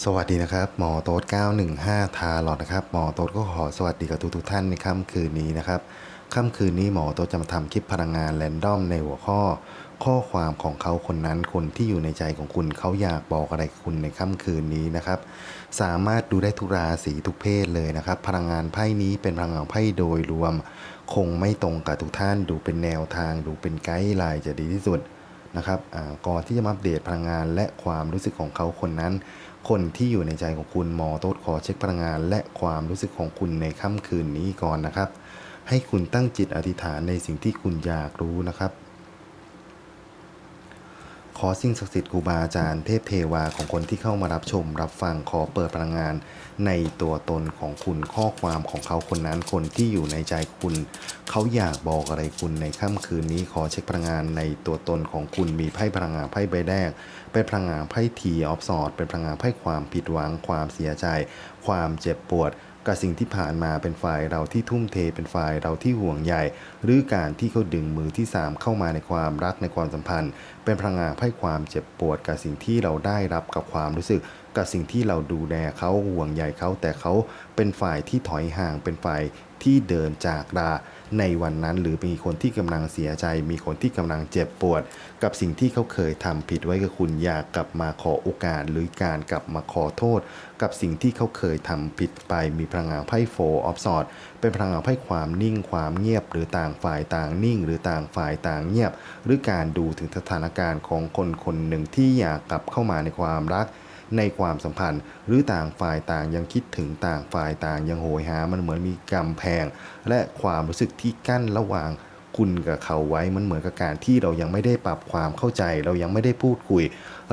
สวัสดีนะครับ หมอโต๊ด915 ทาหลอดนะครับ หมอโต๊ดก็ขอสวัสดีกับทุกทุกท่านในค่ำคืนนี้นะครับ ค่ำคืนนี้หมอโต๊ดจะมาทำคลิปพลังงานแรนดอมในหัวข้อ ข้อความของเขาคนนั้นคนที่อยู่ในใจของคุณเขาอยากบอกอะไรคุณในค่ำคืนนี้นะครับ สามารถดูได้ทุกราศีทุกเพศเลยนะครับ พลังงานไพ่นี้เป็นพลังงานไพ่โดยรวม คงไม่ตรงกับทุกท่าน ดูเป็นแนวทาง ดูเป็นไกด์ไลน์จะดีที่สุดนะครับก่อนที่จะมาอัปเดตพลังงานและความรู้สึกของเขาคนนั้น คนที่อยู่ในใจของคุณหมอโต๊ดขอเช็คพลังงาน และความรู้สึกของคุณในค่ำคืนนี้ก่อนนะครับ ให้คุณตั้งจิตอธิษฐานในสิ่งที่คุณอยากรู้นะครับ อสิ่งศักดิ์สิทธิ์ครูบาอาจารย์เทพเทวาของคนที่เข้ามารับชม รับฟังขอเปิดพลังงาน ในตัวตนของคุณข้อความของเขาคนนั้นคนที่อยู่ในใจคุณ เขาอยากบอกอะไรคุณในค่ำคืนนี้ขอเช็คพลังงานในตัวตนของคุณมีไพ่พลังงานไพ่ใบแรกเป็นพลังงานไพ่ทีออฟสอดเป็นพลังงานไพ่ความผิดหวังความเสียใจ ความเจ็บปวด กับสิ่งที่ผ่านมาเป็นฝ่ายเราที่ทุ่มเทเป็นฝ่ายเราที่ห่วงใยหรือการที่เขาดึงมือที่สามเข้ามาในความรักในความสัมพันธ์ เป็นพลังงานให้ความเจ็บปวดกับสิ่งที่เราได้รับกับความรู้สึก กับสิ่งที่เราดูแลเขาห่วงใยเขาแต่เขาเป็นฝ่ายที่ถอยห่างเป็นฝ่าย ที่เดินจากลาในวันนั้น หรือมีคนที่กำลังเสียใจ มีคนที่กำลังเจ็บปวด กับสิ่งที่เขาเคยทำผิดไว้กับคุณอยากกลับมาขอโอกาส หรือการกลับมาขอโทษ กับสิ่งที่เขาเคยทำผิดไปมีพลังงานไพ่โฟออฟสอดเป็นพลังงานไพ่ความนิ่งความเงียบ หรือต่างฝ่ายต่างนิ่ง หรือต่างฝ่ายต่างเงียบ หรือการดูถึงสถานการณ์ของคนคนหนึ่งที่อยากกลับเข้ามาในความรัก ในความสัมพันธ์ หรือต่างฝ่ายต่างยังคิดถึงต่างฝ่ายต่างยังโหยหา มันเหมือนมีกำแพง และความรู้สึกที่กั้นระหว่าง คุณกับเขาไว้มันเหมือนกับการที่เรายังไม่ได้ปรับความเข้าใจ เรายังไม่ได้พูดคุย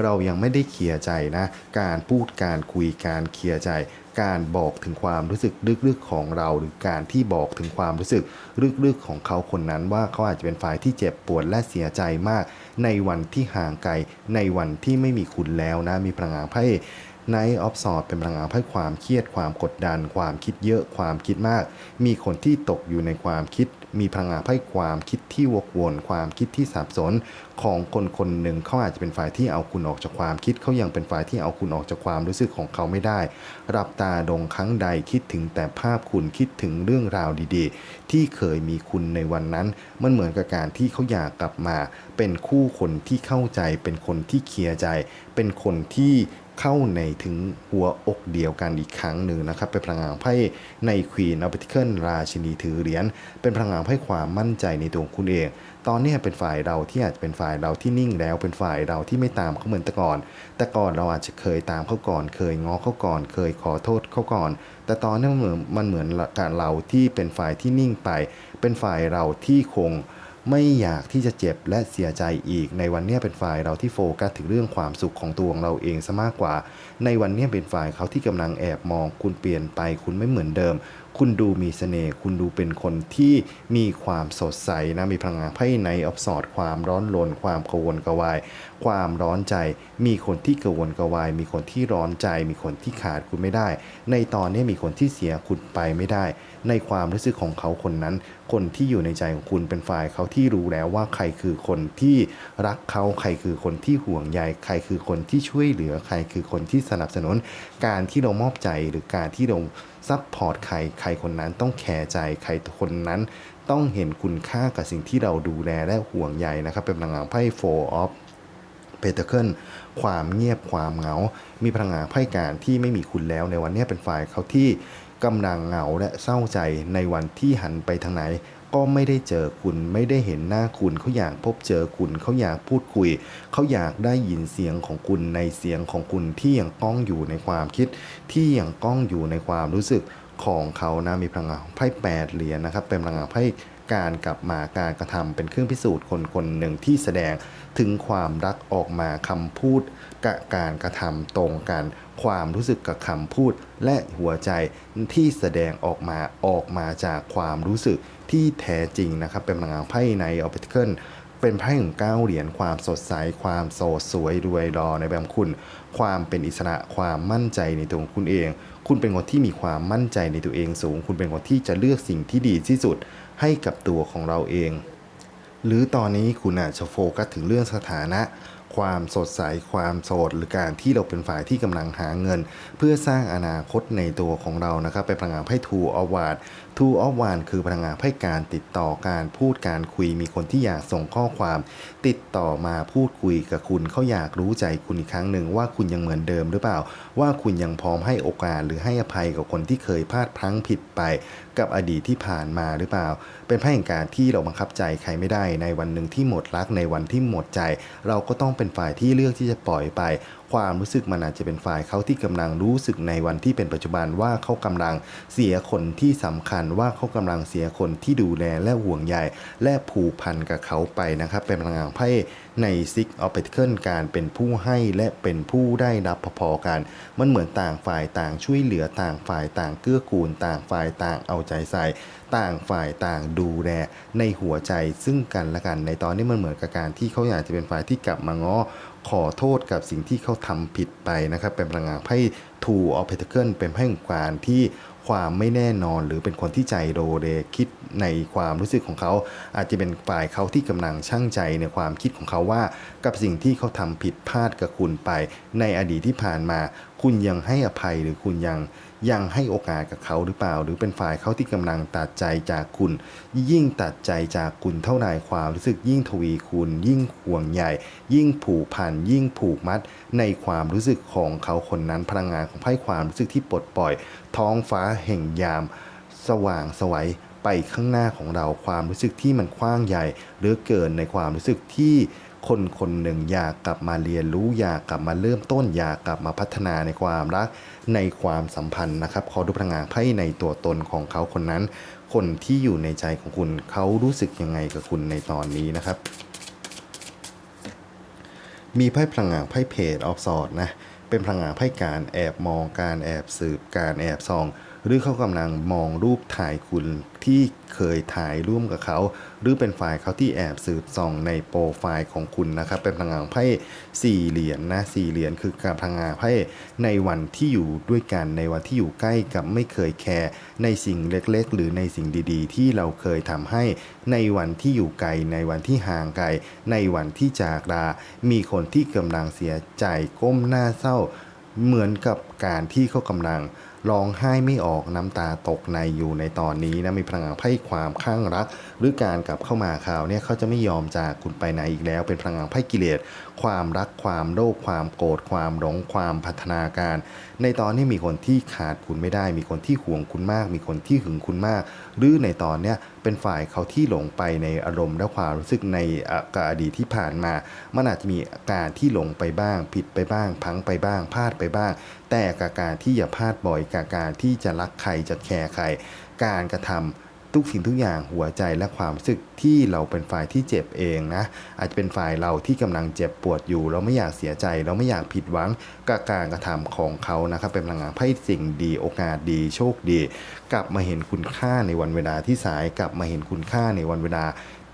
เรายังไม่ได้เคลียร์ใจนะ การพูดการคุยการเคลียร์ใจ การบอกถึงความรู้สึกลึกๆของเรา หรือการที่บอกถึงความรู้สึกลึกๆของเขาคนนั้นว่าเขาอาจจะเป็นฝ่ายที่เจ็บปวดและเสียใจมาก ในวันที่ห่างไกลในวันที่ไม่มีคุณแล้วนะมีพลังงานไพ่ ไนออฟสอดเป็นพลังงานไพ่ความเครียดความกดดัน ความคิดเยอะความคิดมาก มีคนที่ตกอยู่ในความคิด มีพลังงานไพ่ความคิดที่วกวน ความคิดที่สับสนของคนคนหนึ่งเขาอาจจะเป็นฝ่ายที่เอาคุณออกจากความคิดเขายังเป็นฝ่ายที่เอาคุณออกจากความรู้สึกของเขาไม่ได้รับตาดงครั้งใดคิดถึงแต่ภาพคุณคิดถึงเรื่องราวดีๆ ที่เคยมีคุณในวันนั้น มันเหมือนกับการที่เขาอยากกลับมา เป็นคู่คนที่เข้าใจ เป็นคนที่เคลียร์ใจ เป็นคนที่ เข้าในถึงหัวอกเดียวกันอีกครั้งหนึ่งนะครับ เป็นพลังงานไพ่ในควีนอ f ป e ิเคิลราชินีถือเหรียญเป็นพลังงานไพ่ความมั่นใจในตัวคุณเอง ตอนนี้เป็นฝ่ายเราที่อาจจะเป็นฝ่ายเราที่นิ่งแล้วเป็นฝ่ายเราที่ไม่ตามเขาเหมือนแต่ก่อน แต่ก่อนเราอาจจะเคยตามเขาก่อน เคยง้อเขาก่อน เคยขอโทษเขาก่อน แต่ตอนนี้มันเหมือนมันเหมือนการเราที่เป็นฝ่ายที่นิ่งไป เป็นฝ่ายเราที่คง ไม่อยากที่จะเจ็บและเสียใจอีก ในวันนี้เป็นฝ่ายเราที่โฟกัสถึงเรื่องความสุขของตัวของเราเองซะมากกว่า ในวันนี้เป็นฝ่ายเขาที่กำลังแอบมอง คุณเปลี่ยนไปคุณไม่เหมือนเดิมคุณดูมีเสน่ห์คุณดูเป็นคนที่มีความสดใสนะมีพลังงานไพ่ในออฟสอดความร้อนรนความกวนกวาย ความร้อนใจ มีคนที่กวนกวาย มีคนที่ร้อนใจ มีคนที่ขาดคุณไม่ได้ ในตอนนี้มีคนที่เสียคุณไปไม่ได้ ในความรู้สึกของเขาคนนั้น คนที่อยู่ในใจของคุณเป็นฝ่ายเขาที่รู้แล้วว่าใครคือคนที่รักเขาใครคือคนที่ห่วงใยใครคือคนที่ช่วยเหลือใครคือคนที่สนับสนุน การที่เรามอบใจหรือการที่เรา ซัพพอร์ตใครใครคนนั้นต้องแคร์ใจใครคนนั้นต้องเห็นคุณค่ากับสิ่งที่เราดูแลและห่วงใยนะครับ เป็นพลังงานไพ่โฟออฟเพเทเคิลความเงียบความเหงา มีพลังงานไพ่การที่ไม่มีคุณแล้วในวันนี้เป็นฝ่ายเขาที่กำลังเหงาและเศร้าใจในวันที่หันไปทางไหน ก็ไม่ได้เจอคุณไม่ได้เห็นหน้าคุณเขาอยากพบเจอคุณเขาอยากพูดคุยเขาอยากได้ยินเสียงของคุณในเสียงของคุณที่ยังก้องอยู่ในความคิด ที่ยังก้องอยู่ในความรู้สึกของเขานะมีพลังงานไพ่แปดเหรียญนะครับ เป็นพลังงานไพ่ การกลับมาการกระทำเป็นเครื่องพิสูจน์คนคนหนึ่งที่แสดงถึงความรักออกมาคำพูดกับการกระทำตรงกัน ความรู้สึกกับคำพูด และหัวใจที่แสดงออกมาออกมาจากความรู้สึกที่แท้จริงนะครับ เป็นพลังงานไพ่ในออปติเคิลเป็นไพ่ของเก้าเหรียญความสดใส ความโสดสวยรวยรอในแบบคุณ ความเป็นอิสระความมั่นใจในตัวของคุณเอง คุณเป็นคนที่มีความมั่นใจในตัวเองสูง คุณเป็นคนที่จะเลือกสิ่งที่ดีที่สุด ให้กับตัวของเราเอง หรือตอนนี้คุณอาจจะโฟกัสถึงเรื่องสถานะ ความสดใสความโสด หรือการที่เราเป็นฝ่ายที่กำลังหาเงิน เพื่อสร้างอนาคตในตัวของเรานะครับเป็นพลังงานไพ่ทูอวาดทูออฟวานคือพลังงานไพ่การติดต่อการพูดการคุยมีคนที่อยากส่งข้อความ ติดต่อมาพูดคุยกับคุณเขาอยากรู้ใจคุณอีกครั้งหนึ่งว่าคุณยังเหมือนเดิมหรือเปล่า ว่าคุณยังพร้อมให้โอกาสหรือให้อภัยกับคนที่เคยพลาดพลั้งผิดไปกับอดีตที่ผ่านมาหรือเปล่า เป็นไพ่แห่งการที่เราบังคับใจใครไม่ได้ในวันหนึ่งที่หมดรักในวันที่หมดใจ เราก็ต้องเป็นฝ่ายที่เลือกที่จะปล่อยไป ความรู้สึกมันอาจจะเป็นฝ่ายเขาที่กำลังรู้สึกในวันที่เป็นปัจจุบันว่าเขากำลังเสียคนที่สำคัญว่าเขากำลังเสียคนที่ดูแลและห่วงใยและผูกพันกับเขาไปนะครับ เป็นพลังงานไพ่ใน Six of Pentacles การเป็นผู้ให้และเป็นผู้ได้รับพอๆกัน มันเหมือนต่างฝ่ายต่างช่วยเหลือต่างฝ่ายต่างเกื้อกูล ต่างฝ่ายต่างเอาใจใส่ ต่างฝ่ายต่างดูแลในหัวใจซึ่งกันและกันในตอนนี้มันเหมือนกับการที่เขาอยากจะเป็นฝ่ายที่กลับมาง้อ ขอโทษกับสิ่งที่เขาทำผิดไปนะครับ เป็นพลังงานไพ่ Two of Pentacles เป็นไพ่แห่งการที่ความไม่แน่นอนหรือเป็นคนที่ใจโรเรคิดในความรู้สึกของเขา อาจจะเป็นฝ่ายเขาที่กำลังช่างใจในความคิดของเขาว่า กับสิ่งที่เขาทำผิดพลาดกับคุณไป ในอดีตที่ผ่านมา คุณยังให้อภัยหรือคุณยัง ยังให้โอกาสกับเขาหรือเปล่า หรือเป็นฝ่ายเขาที่กำลังตัดใจจากคุณ ยิ่งตัดใจจากคุณเท่าไหร่ความรู้สึกยิ่งทวีคูณยิ่งห่วงใหญ่ ยิ่งผูกพันยิ่งผูกมัด ในความรู้สึกของเขาคนนั้นพลังงานของไพ่ความรู้สึกที่ปลดปล่อย ท้องฟ้าแห่งยาม สว่างสวัยไปข้างหน้าของเราความรู้สึกที่มันกว้างใหญ่หลือเกินในความรู้สึกที่ คนคนหนึ่งอยากกลับมาเรียนรู้อยากกลับมาเริ่มต้นอยากกลับมาพัฒนาในความรักในความสัมพันธ์นะครับขอดูพลังงานไพ่ในตัวตนของเขาคนนั้น คนที่อยู่ในใจของคุณเขารู้สึกยังไงกับคุณในตอนนี้นะครับ มีไพ่พลังงานไพ่เพจออฟซอดนะเป็นพลังงานไพ่การแอบมองการแอบสืบการแอบซอง หรือเขากำลังมองรูปถ่ายคุณที่เคยถ่ายร่วมกับเขา หรือเป็นฝ่ายเขาที่แอบสืบส่องในโปรไฟล์ของคุณนะครับ เป็นพลังงานไพ่สี่เหรียญนะสี่เหรียญคือการพลังงานไพ่ในวันที่อยู่ด้วยกันในวันที่อยู่ใกล้กับไม่เคยแคร์ในสิ่งเล็กๆ หรือในสิ่งดีๆ ที่เราเคยทำให้ในวันที่อยู่ไกล ในวันที่ห่างไกล ในวันที่จากลา มีคนที่กำลังเสียใจก้มหน้าเศร้า เหมือนกับการที่เขากำลังร้องไห้ไม่ออกน้ำตาตกในอยู่ในตอนนี้นะมีพลังงานไพ่ความข้างรัก หรือการกลับเข้ามาข่าวเนี่ยเขาจะไม่ยอมจากคุณไปไหนอีกแล้ว เป็นพลังงานไพ่กิเลสความรักความโลภความโกรธความหลงความพัฒนาการ ในตอนนี้มีคนที่ขาดคุณไม่ได้ มีคนที่ห่วงคุณมาก มีคนที่หึงคุณมาก หรือในตอนเนี้ยเป็นฝ่ายเขาที่หลงไปในอารมณ์และความรู้สึกในกอดีตที่ผ่านมา มันอาจจะมีอาการที่หลงไปบ้าง ผิดไปบ้าง พังไปบ้างพลาดไปบ้าง แต่กับการที่อย่าพลาดบ่อยกับการที่จะรักใครจะแคร์ใคร การกระทำทุกสิ่งทุกอย่างหัวใจและความรู้สึกที่เราเป็นฝ่ายที่เจ็บเองนะ อาจจะเป็นฝ่ายเราที่กำลังเจ็บปวดอยู่ เราไม่อยากเสียใจ เราไม่อยากผิดหวังกับการกระทำของเขานะครับเป็นพลังงานไพ่สิ่งดีโอกาสดีโชคดี กลับมาเห็นคุณค่าในวันเวลาที่สายกลับมาเห็นคุณค่าในวันเวลา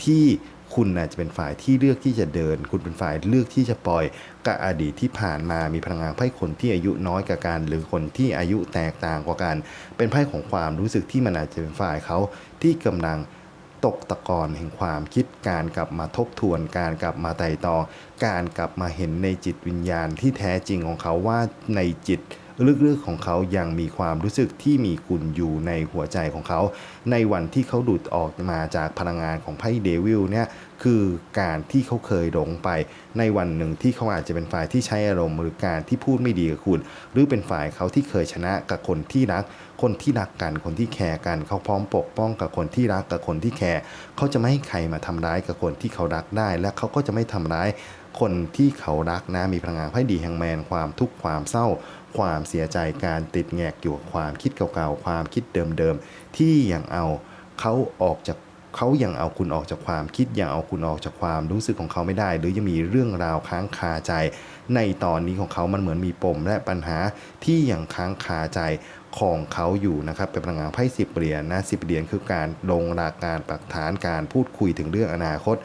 ที่ คุณอาจจะเป็นฝ่ายที่เลือกที่จะเดิน คุณเป็นฝ่ายเลือกที่จะปล่อยกับอดีตที่ผ่านมามีพลังงานไพ่คนที่อายุน้อยกว่ากันหรือคนที่อายุแตกต่างกว่ากัน เป็นไพ่ของความรู้สึกที่มันอาจจะเป็นฝ่ายเขาที่กำลังตกตะกอนแห่งความคิดการกลับมาทบทวน การกลับมาไต่ตองการกลับมาเห็นในจิตวิญญาณที่แท้จริงของเขาว่าในจิต ลึกๆของเขายังมีความรู้สึกที่มีคุณอยู่ในหัวใจของเขา ในวันที่เขาหลุดออกมาจากพลังงานของไพ่เดวิลเนี่ยคือการที่เขาเคยหลงไป ในวันหนึ่งที่เขาอาจจะเป็นฝ่ายที่ใช้อารมณ์หรือการที่พูดไม่ดีกับคุณ หรือเป็นฝ่ายเขาที่เคยชนะกับคนที่รัก คนที่รักกันคนที่แคร์กันเขาพร้อมปกป้องกับคนที่รักกับคนที่แคร์เขาจะไม่ให้ใครมาทำร้ายกับคนที่เขารักได้ และเขาก็จะไม่ทำร้ายคนที่เขารักนะมีพลังงานไพ่ดีแห่งแมนความทุกข์ความเศร้า ความเสียใจการติดแงกอยู่กับความคิดเก่าๆ ความคิดเดิมๆ ที่ยังเอาเขาออกจาก เขายังเอาคุณออกจากความคิดยังเอาคุณออกจากความรู้สึกของเขาไม่ได้ หรือยังมีเรื่องราวค้างคาใจ ในตอนนี้ของเขามันเหมือนมีปมและปัญหาที่ยังค้างคาใจของเขาอยู่นะครับเป็นพลังงานไพ่สิบเหรียญนะสิบเหรียญคือการลงราการปักฐานการพูดคุยถึงเรื่องอนาคต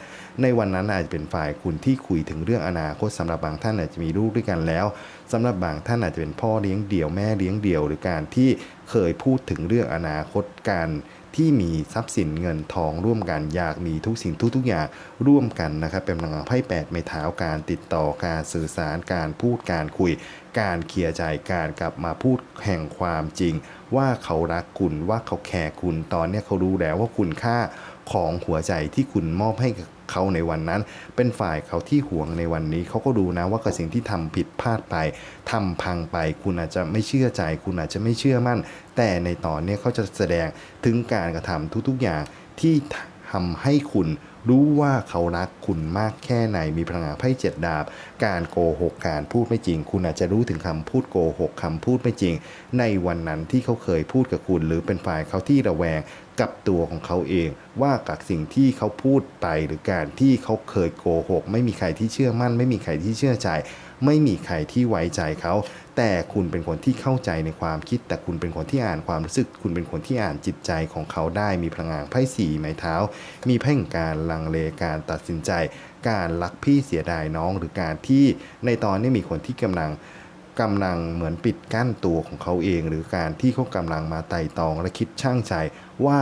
ในวันนั้นอาจจะเป็นฝ่ายคุณที่คุยถึงเรื่องอนาคตสำหรับบางท่านอาจจะมีลูกด้วยกันแล้วสำหรับบางท่านอาจจะเป็นพ่อเลี้ยงเดี่ยวแม่เลี้ยงเดี่ยว หรือการที่เคยพูดถึงเรื่องอนาคตการ ที่มีทรัพย์สินเงินทองร่วมกันอยากมีทุกสิ่งทุกๆอย่างร่วมกันนะครับเป็นพลังงานไพ่แปดไม้เท้าการติดต่อการสื่อสารการพูดการคุย การเคลียร์ใจการกลับมาพูดแห่งความจริง ว่าเขารักคุณว่าเขาแคร์คุณตอนนี้เขารู้แล้วว่าคุณค่าของหัวใจที่คุณมอบให้กับ เขาในวันนั้น เป็นฝ่ายเขาที่ห่วงในวันนี้ เขาก็ดูนะว่ากับสิ่งที่ทำผิดพลาดไปทำพังไป คุณอาจจะไม่เชื่อใจ คุณอาจจะไม่เชื่อมั่น แต่ในตอนนี้เขาจะแสดงถึงการกระทำทุกๆอย่างที่ทำให้คุณ รู้ว่าเขารักคุณมากแค่ไหนมีพลังงานไพ่เจ็ดดาบ การโกหกการพูดไม่จริง คุณอาจจะรู้ถึงคำพูดโกหกคำพูดไม่จริง ในวันนั้นที่เขาเคยพูดกับคุณ หรือเป็นฝ่ายเขาที่ระแวงกับตัวของเขาเอง ว่ากับสิ่งที่เขาพูดไปหรือการที่เขาเคยโกหกไม่มีใครที่เชื่อมั่น ไม่มีใครที่เชื่อใจ ไม่มีใครที่ไว้ใจเขาแต่คุณเป็นคนที่เข้าใจในความคิด แต่คุณเป็นคนที่อ่านความรู้สึก คุณเป็นคนที่อ่านจิตใจของเขาได้มีพลังงานไพ่สีไม้เท้า มีไพ่แห่งการลังเลการตัดสินใจ การรักพี่เสียดายน้องหรือการที่ในตอนนี้มีคนที่กำลังกำลังเหมือนปิดกั้นตัวของเขาเอง หรือการที่เขากำลังมาไต่ตองและคิดช่างใจว่า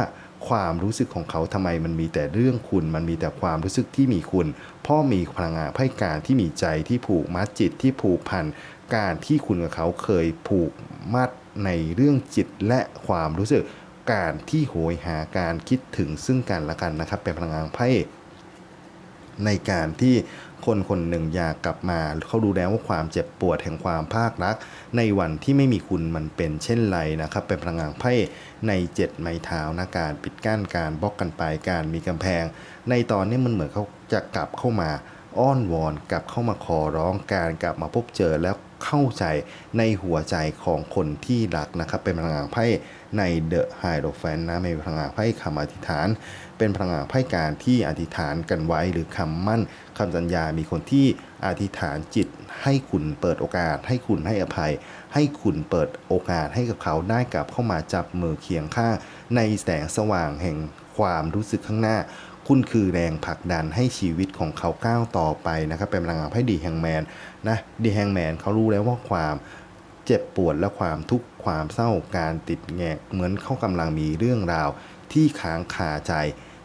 ความรู้สึกของเขาทำไมมันมีแต่เรื่องคุณ มันมีแต่ความรู้สึกที่มีคุณ พ่อมีพลังงานไพ่การที่มีใจที่ผูกมัดจิตที่ผูกพัน การที่คุณกับเขาเคยผูกมัดในเรื่องจิตและความรู้สึก การที่โหยหาการคิดถึงซึ่งกันและกันนะครับ เป็นพลังงานไพ่ในการที่คนคนหนึ่งอยากกลับมา เขารู้แล้วว่าความเจ็บปวดแห่งความภาครัก ในวันที่ไม่มีคุณมันเป็นเช่นไรนะครับ เป็นพลังงานไพ่ในเจ็ดไม้เท้านะการปิดกั้นการบล็อกกันไปการมีกำแพง ในตอนนี้มันเหมือนเขาจะกลับเข้ามาอ้อนวอนกลับเข้ามาขอร้องการกลับมาพบเจอแล้ว เข้าใจในหัวใจของคนที่รักนะครับ เป็นพลังงานไพ่ในเดอะไฮโดแฟนนะในพลังงานไพ่คำอธิษฐาน เป็นพลังงานไพ่การที่อธิษฐานกันไว้หรือคำมั่นคำสัญญา มีคนที่อธิษฐานจิตให้คุณเปิดโอกาส ให้คุณให้อภัย ให้คุณเปิดโอกาสให้กับเขาได้กลับเข้ามาจับมือเคียงข้างในแสงสว่างแห่งความรู้สึกข้างหน้า คุณคือแรงผลักดันให้ชีวิตของเขาก้าวต่อไปนะครับเป็นพลังงานไพ่ดีแฮงแมนนะดีแฮงแมนเขารู้แล้วว่าความเจ็บปวดและความทุกข์ความเศร้าการติดแงกเหมือนเขากำลังมีเรื่องราวที่ค้างคาใจ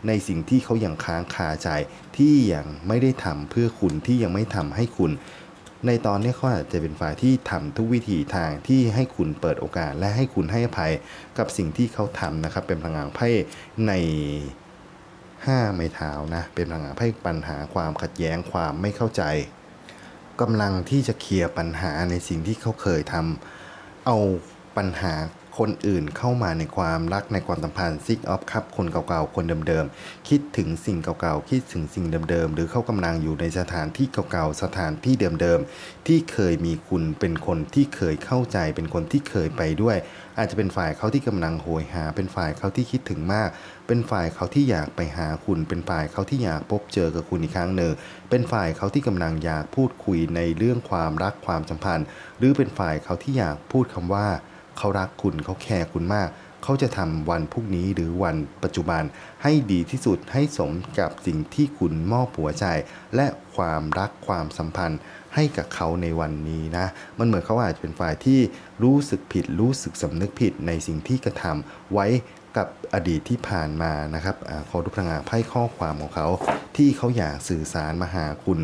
ในสิ่งที่เขายังค้างคาใจ ที่ยังไม่ได้ทำเพื่อคุณที่ยังไม่ทำให้คุณ ในตอนนี้เขาอาจจะเป็นฝ่ายที่ทำทุกวิธีทางที่ให้คุณเปิดโอกาส และให้คุณให้อภัยกับสิ่งที่เขาทำนะครับเป็นพลังงานไพ่ใน ห้าไม้เท้านะ เป็นพลังงานให้ปัญหาความขัดแย้งความไม่เข้าใจกำลังที่จะเคลียร์ปัญหาในสิ่งที่เขาเคยทำเอาปัญหา คนอื่นเข้ามาในความรักในความสัมพันธ์ซิกออฟครับคนเก่าๆ คนเดิมๆ คิดถึงสิ่งเก่าๆ คิดถึงสิ่งเดิมๆ หรือเขากำลังอยู่ในสถานที่เก่าๆ สถานที่เดิมๆ ที่เคยมีคุณเป็นคนที่เคยเข้าใจเป็นคนที่เคยไปด้วย อาจจะเป็นฝ่ายเขาที่กำลังโหยหา เป็นฝ่ายเขาที่คิดถึงมาก เป็นฝ่ายเขาที่อยากไปหาคุณ เป็นฝ่ายเขาที่อยากพบเจอกับคุณอีกครั้งหนึ่งเป็นฝ่ายเขาที่กำลังอยากพูดคุยในเรื่องความรักความสัมพันธ์ หรือเป็นฝ่ายเขาที่อยากพูดคำว่า เขารักคุณเขาแคร์คุณมาก เขาจะทำวันพรุ่งนี้หรือวันปัจจุบันให้ดีที่สุดให้สมกับสิ่งที่คุณมอบหัวใจ และความรักความสัมพันธ์ให้กับเขาในวันนี้นะ มันเหมือนเขาอาจจะเป็นฝ่ายที่รู้สึกผิด รู้สึกสำนึกผิดในสิ่งที่กระทำไว้กับอดีตที่ผ่านมานะครับอขอดูพลังงานไพ่ข้อความของเขา ที่เขาอยากสื่อสารมาหาคุณ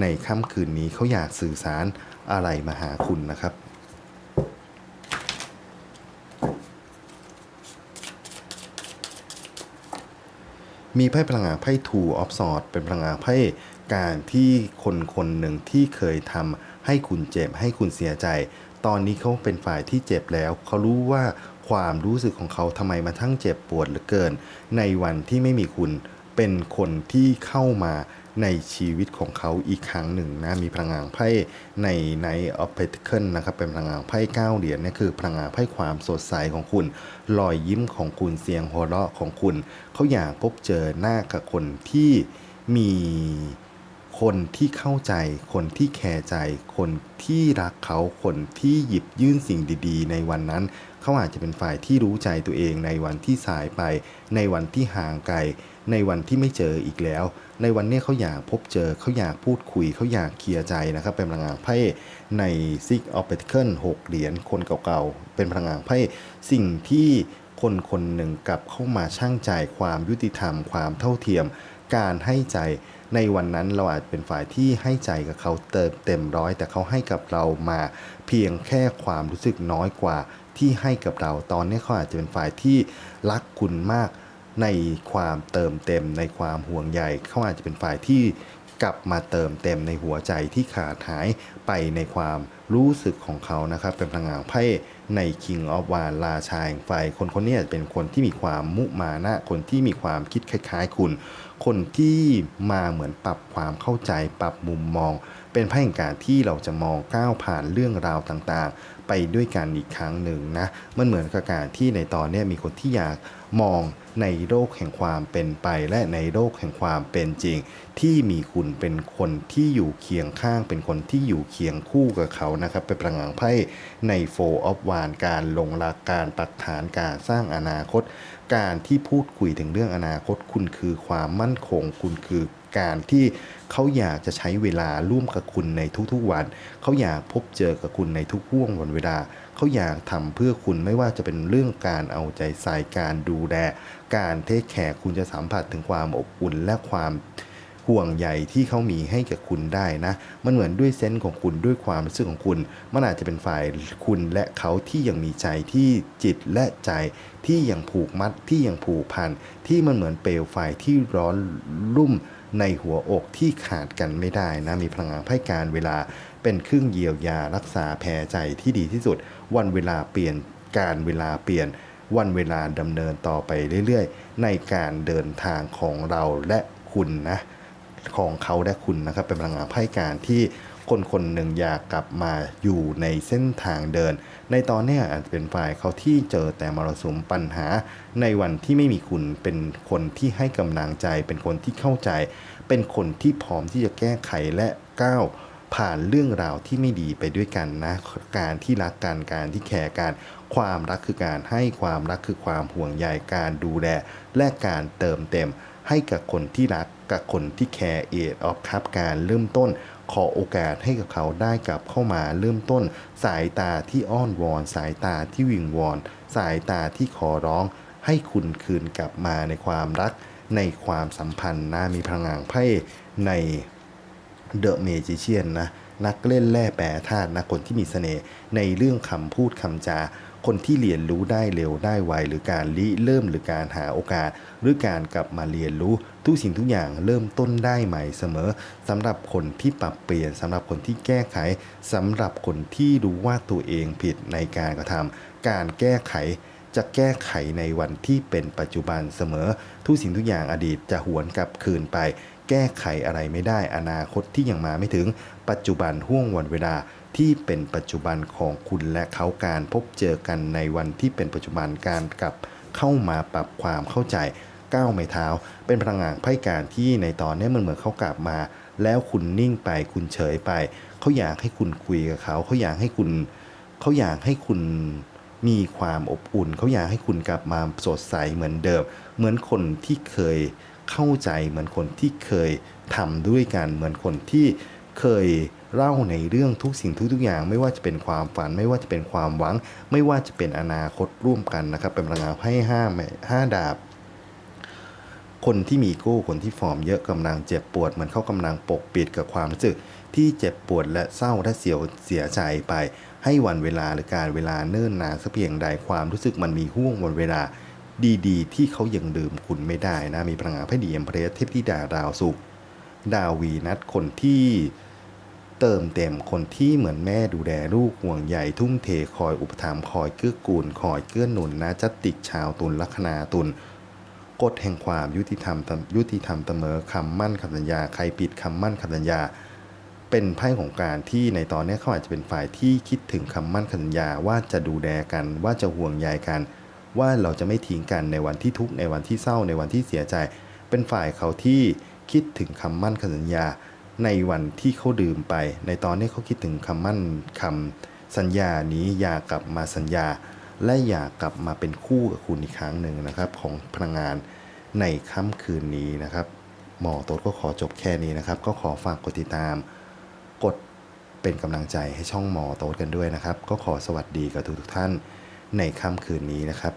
ในค่ำคืนนี้เขาอยากสื่อสารอะไรมาหาคุณนะครับ มีไพ่พลังงานไพ่ทูออฟสอดเป็นพลังงานไพ่การที่คนคนหนึ่งที่เคยทำให้คุณเจ็บให้คุณเสียใจ ตอนนี้เขาเป็นฝ่ายที่เจ็บแล้ว เขารู้ว่าความรู้สึกของเขาทำไมมาทั้งเจ็บปวดเหลือเกิน ในวันที่ไม่มีคุณเป็นคนที่เข้ามา ในชีวิตของเขาอีกครั้งหนึ่งนะมีพลังงานไพ่ในในออฟเพตเคิลนะครับเป็นพลังงานไพ่เก้าเหรียญนี่คือพลังงานไพ่ความสดใสของคุณรอยยิ้มของคุณเสียงหัวเราะของคุณ เขาอยากพบเจอหน้ากับคนที่มีคนที่เข้าใจ คนที่แคร์ใจ คนที่รักเขา คนที่หยิบยื่นสิ่งดีๆ ในวันนั้น เขาอาจจะเป็นฝ่ายที่รู้ใจตัวเองในวันที่สายไป ในวันที่ห่างไกล ในวันที่ไม่เจออีกแล้ว ในวันนี้เขาอยากพบเจอเขาอยากพูดคุยเขาอยากเคลียร์ใจนะครับ เป็นพลังงานไพ่ใน Six of Pentacles 6เหรียญคนเก่าๆ เป็นพลังงานไพ่สิ่งที่คนคนหนึ่งกลับเข้ามาช่างใจความยุติธรรม ความเท่าเทียม การให้ใจในวันนั้นเราอาจเป็นฝ่ายที่ให้ใจกับเขาเติมเต็มร้อย แต่เขาให้กับเรามาเพียงแค่ความรู้สึกน้อยกว่าที่ให้กับเรา ตอนนี้เขาอาจจะเป็นฝ่ายที่รักคุณมาก ในความเติมเต็มในความห่วงใยเขาอาจจะเป็นฝ่ายที่กลับมาเติมเต็มในหัวใจที่ขาดหายไปในความรู้สึกของเขานะครับ เป็นพลังงานไพ่ใน King of w a n ราชาแห่งไฟ คนคนนี้จจะเป็นคนที่มีความมุมานะคนที่มีความคิดคล้ายๆ คุณ คนที่มาเหมือนปรับความเข้าใจปรับมุมมอง เป็นไพ่แห่งการที่เราจะมองก้าวผ่านเรื่องราวต่างๆ ไปด้วยกันอีกครั้งหนึ่งนะ มันเหมือนกับการที่ในตอนนี้มีคนที่อยากมองในโลกแห่งความเป็นไป และในโลกแห่งความเป็นจริง ที่มีคุณเป็นคนที่อยู่เคียงข้าง เป็นคนที่อยู่เคียงคู่กับเขานะครับเป็นพลังงไพ่ใน Four of Wands การลงรักการปักฐานการสร้างอนาคต การที่พูดคุยถึงเรื่องอนาคต คุณคือความมั่นคง คุณคือ การที่เขาอยากจะใช้เวลาร่วมกับคุณในทุกๆวัน เขาอยากพบเจอกับคุณในทุกห่วงวันเวลา เขาอยากทำเพื่อคุณไม่ว่าจะเป็นเรื่องการเอาใจใส่การดูแลการเทคแคร์คุณจะสัมผัสถึงความอบอุ่นและความห่วงใยที่เขามีให้กับคุณได้นะ มันเหมือนด้วยเซนส์ของคุณด้วยความรู้สึกของคุณ มันอาจจะเป็นฝ่ายคุณและเขาที่ยังมีใจที่จิตและใจที่ยังผูกมัดที่ยังผูกพันที่มันเหมือนเปลวไฟที่ร้อนรุ่ม ในหัวอกที่ขาดกันไม่ได้นะ มีพลังงานไพ่การเวลาเป็นเครื่องเยียวยารักษาแผลใจที่ดีที่สุด วันเวลาเปลี่ยนการเวลาเปลี่ยน วันเวลาดำเนินต่อไปเรื่อยๆ ในการเดินทางของเราและคุณนะ ของเขาและคุณนะครับเป็นพลังงานไพ่การที่ คนคนหนึ่งอยากกลับมาอยู่ในเส้นทางเดิน ในตอนนี้อาจจะเป็นฝ่ายเขาที่เจอแต่มรสุมปัญหา ในวันที่ไม่มีคุณเป็นคนที่ให้กำลังใจ เป็นคนที่เข้าใจ เป็นคนที่พร้อมที่จะแก้ไขและก้าวผ่านเรื่องราวที่ไม่ดีไปด้วยกันนะ การที่รักกัน การที่แคร์กัน ความรักคือการให้ความรักคือความห่วงใย การดูแล และการเติมเต็ม ให้กับคนที่รัก กับคนที่แคร์เอทออฟคัพการเริ่มต้น ขอโอกาสให้กับเขาได้กลับเข้ามาเริ่มต้น สายตาที่อ้อนวอน สายตาที่วิงวอน สายตาที่ขอร้อง ให้คุณคืนกลับมาในความรัก ในความสัมพันธ์นะมีพลังงานไพ่ในเดอะเมจิเชียนนะนักเล่นแร่แปรธาตุนะคนที่มีเสน่ห์ในเรื่องคำพูดคำจา คนที่เรียนรู้ได้เร็วได้ไวหรือการริเริ่มหรือการหาโอกาส หรือการกลับมาเรียนรู้ ทุกสิ่งทุกอย่างเริ่มต้นได้ใหม่เสมอสำหรับคนที่ปรับเปลี่ยนสำหรับคนที่แก้ไขสำหรับคนที่รู้ว่าตัวเองผิดในการกระทำการแก้ไขจะแก้ไขในวันที่เป็นปัจจุบันเสมอ ทุกสิ่งทุกอย่างอดีตจะหวนกลับคืนไป แก้ไขอะไรไม่ได้อนาคตที่ยังมาไม่ถึง ปัจจุบันห่วงวันเวลาที่เป็นปัจจุบันของคุณและเขาการพบเจอกันในวันที่เป็นปัจจุบันการกลับเข้ามาปรับความเข้าใจ ก้าวไม่เท้า เป็นพลังงานไพ่การที่ในตอนนี้มันเหมือนเขากลับมา แล้วคุณนิ่งไปคุณเฉยไป เขาอยากให้คุณคุยกับเขา เขาอยากให้คุณ เขาอยากให้คุณมีความอบอุ่น เขาอยากให้คุณกลับมาสดใสเหมือนเดิม เหมือนคนที่เคยเข้าใจ เหมือนคนที่เคยทำด้วยกัน เหมือนคนที่เคยเล่าในเรื่องทุกสิ่งทุกทุกอย่าง ไม่ว่าจะเป็นความฝัน ไม่ว่าจะเป็นความหวัง ไม่ว่าจะเป็นอนาคตร่วมกันนะครับ เป็นพลังงานให้ห้าห้าดาบ คนที่มีโก้คนที่ฟอร์มเยอะกำลังเจ็บปวดเหมือนเขากำลังปกปิดกับความรู้สึกที่เจ็บปวดและเศร้าและเสียวเสียใจไป ให้วันเวลาหรือการเวลาเนิ่นนานสักเพียงใดความรู้สึกมันมีห่วงวันเวลาดีๆ ที่เขายังลืมคุณไม่ได้นะ มีพลังงานพระดีเอ็มเพรสเทพธิดาดาวสุข ดาววีนัทคนที่เติมเต็มคนที่เหมือนแม่ดูแลลูกห่วงใยทุ่มเทคอยอุปถัมภ์คอยเกื้อกูลคอยเกื้อหนุนนะจัตติกชาวตุลลัคนาตุล กฎแห่งความยุติธรรมยุติธรรมเสมอคำมั่นคำสัญญา ใครผิดคำมั่นคำสัญญา เป็นไพ่ของการที่ในตอนนี้เขาอาจจะเป็นฝ่ายที่คิดถึงคำมั่นคำสัญญาว่าจะดูแลกัน ว่าจะห่วงใยกัน ว่าเราจะไม่ทิ้งกันในวันที่ทุกข์ในวันที่เศร้าในวันที่เสียใจ เป็นฝ่ายเขาที่คิดถึงคำมั่นคำสัญญา ในวันที่เขาดื่มไป ในตอนนี้เขาคิดถึงคำมั่นคำสัญญานี้อยากกลับมาสัญญา และอยากกลับมาเป็นคู่กับคุณอีกครั้งหนึ่งนะครับ ของพลังงานในค่ำคืนนี้นะครับหมอโต๊ดก็ขอจบแค่นี้นะครับ ก็ขอฝากกดติดตาม กดเป็นกำลังใจให้ช่องหมอโต๊ดกันด้วยนะครับ ก็ขอสวัสดีกับทุกทุกท่านในค่ำคืนนี้นะครับ